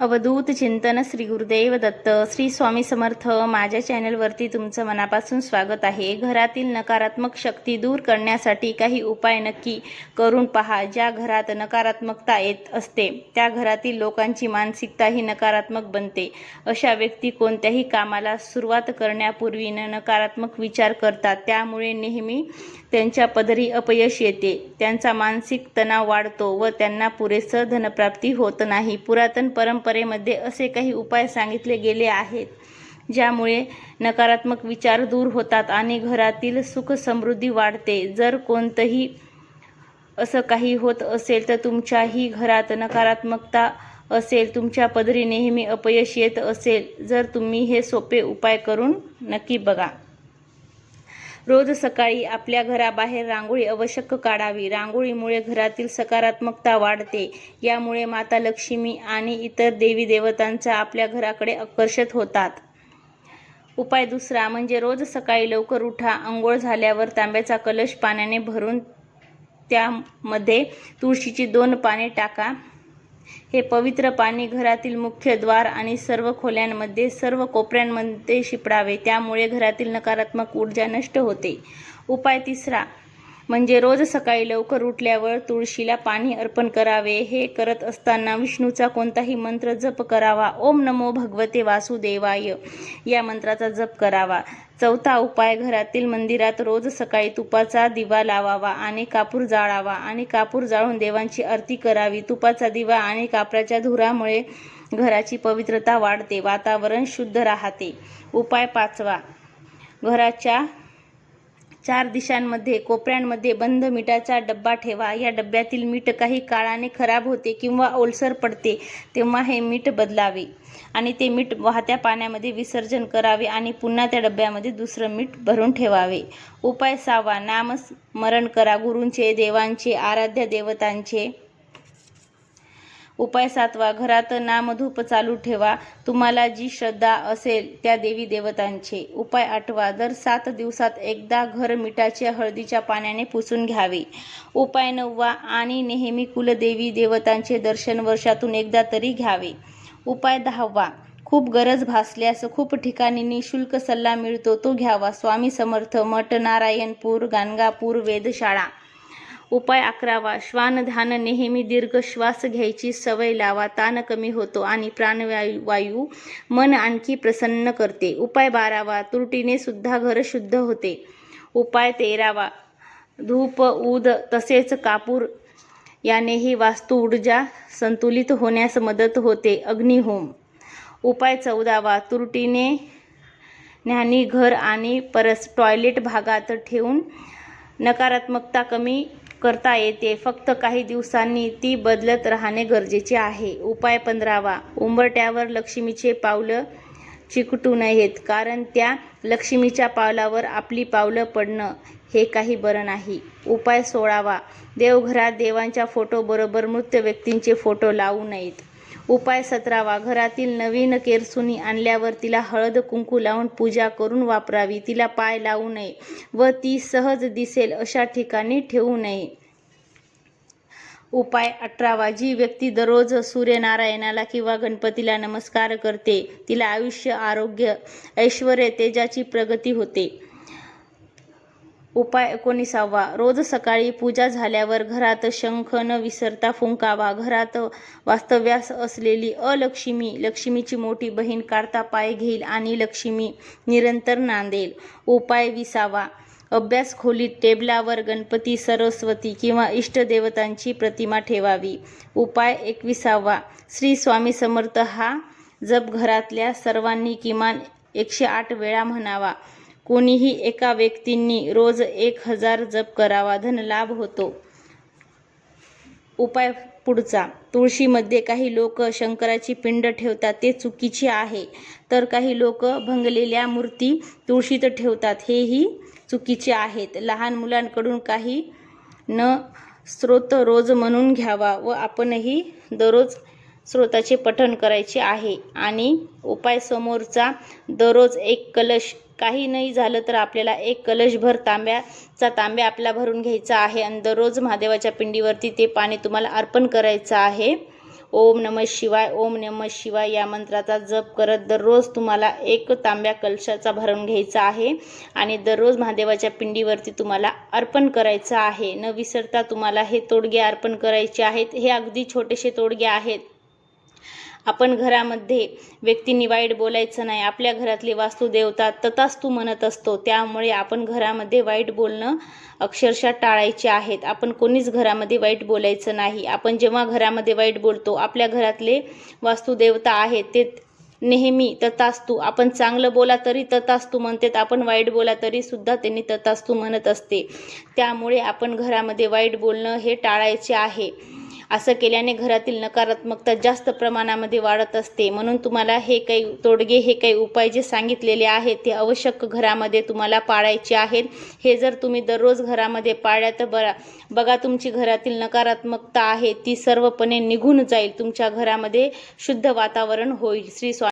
अवधूत चिंतन श्री गुरुदेव दत्त. श्री स्वामी समर्थ माझ्या चॅनलवरती तुमचं मनापासून स्वागत आहे. घरातील नकारात्मक शक्ती दूर करण्यासाठी काही उपाय नक्की करून पहा. ज्या घरात नकारात्मकता येत असते त्या घरातील लोकांची मानसिकता ही नकारात्मक बनते. अशा व्यक्ती कोणत्याही कामाला सुरुवात करण्यापूर्वी न नकारात्मक विचार करतात. त्यामुळे नेहमी त्यांच्या पदरी अपयश येते. त्यांचा मानसिक तणाव वाढतो व त्यांना पुरेसं धनप्राप्ती होत नाही. पुरातन परंपरेमध्ये असे काही उपाय सांगितले गेले आहेत ज्यामुळे नकारात्मक विचार दूर होतात आणि घरातील सुख समृद्धी वाढते. जर कोणतंही असं काही होत असेल तर तुमच्याही घरात नकारात्मकता असेल तुमच्या पदरी नेहमी अपयश येत असेल. जर तुम्ही हे सोपे उपाय करून नक्की बघा. रोज सकाळी आपल्या घराबाहेर रांगोळी आवश्यक काढावी. रांगोळीमुळे घरातील सकारात्मकता वाढते. यामुळे माता लक्ष्मी आणि इतर देवी देवतांचा आपल्या घराकडे आकर्षित होतात. उपाय दुसरा म्हणजे रोज सकाळी लवकर उठा. आंघोळ झाल्यावर तांब्याचा कलश पाण्याने भरून त्यामध्ये तुळशीची दोन पाने टाका. हे पवित्र पाणी घरातील मुख्य द्वार आणि सर्व खोल्यांमध्ये सर्व कोपऱ्यांमध्ये शिपडावे. त्यामुळे घरातील नकारात्मक ऊर्जा नष्ट होते. उपाय तिसरा म्हणजे रोज सकाळी लवकर उठल्यावर तुळशीला पाणी अर्पण करावे हे करत असताना विष्णूचा कोणताही मंत्र जप करावा. ओम नमो भगवते वासुदेवाय. या मंत्राचा जप करावा. चौथा उपाय घरातील मंदिरात रोज सकाळी तुपाचा दिवा लावावा आणि कापूर जाळावा आणि कापूर जाळून देवांची आरती करावी. तुपाचा दिवा आणि कापराच्या धुरामुळे घराची पवित्रता वाढते वातावरण शुद्ध राहते. उपाय पाचवा घराच्या चार दिशांमध्ये कोपऱ्यांमध्ये बंद मिठाचा डब्बा ठेवा. या डब्यातील मीठ काही काळाने खराब होते किंवा ओलसर पडते तेव्हा हे मीठ बदलावे आणि ते मीठ वाहत्या पाण्यामध्ये विसर्जन करावे आणि पुन्हा त्या डब्यामध्ये दुसरं मीठ भरून ठेवावे. उपाय सावा. नामस्मरण करा. गुरूंचे देवांचे आराध्य देवतांचे उपाय सातवा घरात नामधूप चालू ठेवा. तुम्हाला जी श्रद्धा असेल त्या देवी देवतांचे. उपाय आठवा दर सात दिवसात एकदा घर मिठाच्या हळदीच्या पाण्याने पुसून घ्यावे. उपाय नववा आणि नेहमी कुलदेवी देवतांचे दर्शन वर्षातून एकदा तरी घ्यावे. उपाय दहावा खूप गरज भासल्यास खूप ठिकाणी निशुल्क सल्ला मिळतो तो घ्यावा. स्वामी समर्थ मठ नारायणपूर गाणगापूर वेधशाळा. उपाय अकरावा श्वानधान नेहमी दीर्घ श्वास घ्यायची सवय लावा. ताण कमी होतो आणि प्राणवायू वायू मन आणखी प्रसन्न करते. उपाय बारावा. तुरटीने सुद्धा घर शुद्ध होते. उपाय तेरावा. धूप ऊद तसेच कापूर यानेही वास्तू ऊर्जा संतुलित होण्यास मदत होते. अग्निहोम उपाय चौदावा. तुरटीने ज्ञानी घर आणि परस टॉयलेट भागात ठेवून नकारात्मकता कमी करता येते. फक्त काही दिवसांनी ती बदलत राहणे गरजेचे आहे. उपाय पंधरावा. उंबरट्यावर लक्ष्मीचे पावलं चिकटू नयेत कारण त्या लक्ष्मीच्या पावलावर आपली पावलं पडणं हे काही बरं नाही. उपाय सोळावा. देवघरात देवांच्या फोटोबरोबर मृत व्यक्तींचे फोटो लावू नयेत. उपाय सतरावा. घरातील नवीन केरसुनी आणल्यावर तिला हळद कुंकू लावून पूजा करून वापरावी. तिला पाय लावू नये व ती सहज दिसेल अशा ठिकाणी ठेवू नये. उपाय अठरावा. जी व्यक्ती दररोज सूर्यनारायणाला किंवा गणपतीला नमस्कार करते तिला आयुष्य आरोग्य ऐश्वर तेजाची प्रगती होते. उपाय एकोणीसावा. रोज सकाळी पूजा झाल्यावर घरात शंख न विसरता फुंकावा. घरात वास्तव्यास असलेली अलक्ष्मी लक्ष्मीची मोठी बहीण काढता पाय घेईल आणि लक्ष्मी निरंतर नांदेल. उपाय विसावा. अभ्यास खोलीत टेबलावर गणपती सरस्वती किंवा इष्टदेवतांची प्रतिमा ठेवावी. उपाय एकविसावा. श्री स्वामी समर्थ हा जप घरातल्या सर्वांनी किमान एकशे आठ वेळा म्हणावा. कोणीही एका व्यक्तींनी रोज एक हजार जप करावा धनलाभ होतो. उपाय पुढचा. तुळशीमध्ये काही लोक शंकराची पिंड ठेवतात ते चुकीचे आहे. तर काही लोक भंगलेल्या मूर्ती तुळशीत ठेवतात हेही चुकीचे आहेत. लहान मुलांकडून काही न स्रोत रोज म्हणून घ्यावा व आपणही दररोज स्रोताचे पठण करायचे आहे. आणि उपाय समोरचा दररोज एक कलश. काही नाही झालं तर आपल्याला एक कलशभर तांब्याचा तांब्या आपला भरून घ्यायचा आहे. आणि दररोज महादेवाच्या पिंडीवरती ते पाणी तुम्हाला अर्पण करायचं आहे. ओम नम शिवाय ओम नम शिवाय या मंत्राचा जप करत दररोज तुम्हाला एक तांब्या कलशाचा भरून घ्यायचा आहे. आणि दररोज महादेवाच्या पिंडीवरती तुम्हाला अर्पण करायचं आहे. न विसरता तुम्हाला हे तोडगे अर्पण करायचे आहेत. हे अगदी छोटेसे तोडगे आहेत. आपण घरामध्ये व्यक्तींनी वाईट बोलायचं नाही आपल्या घरातली वास्तुदेवता तथास्तू म्हणत असतो त्यामुळे आपण घरामध्ये वाईट बोलणं अक्षरशः टाळायचे आहेत. आपण कोणीच घरामध्ये वाईट बोलायचं नाही. आपण जेव्हा घरामध्ये वाईट बोलतो आपल्या घरातले वास्तुदेवता आहेत ते नेहमी तथास्तू. आपण चांगलं बोला तरी तथास्तू म्हणतात आपण वाईट बोला तरी सुद्धा त्यांनी तथास्तू म्हणत असते. त्यामुळे आपण घरामध्ये वाईट बोलणं हे टाळायचे आहे. असं केल्याने घरातील नकारात्मकता जास्त प्रमाणामध्ये वाढत असते. म्हणून तुम्हाला हे काही तोडगे हे काही उपाय जे सांगितलेले आहेत ते आवश्यक घरामध्ये तुम्हाला पाळायचे आहेत. हे जर तुम्ही दररोज घरामध्ये पाळल्या तर बरा बघा तुमची घरातील नकारात्मकता आहे ती सर्वपणे निघून जाईल. तुमच्या घरामध्ये शुद्ध वातावरण होईल. श्री स्वामी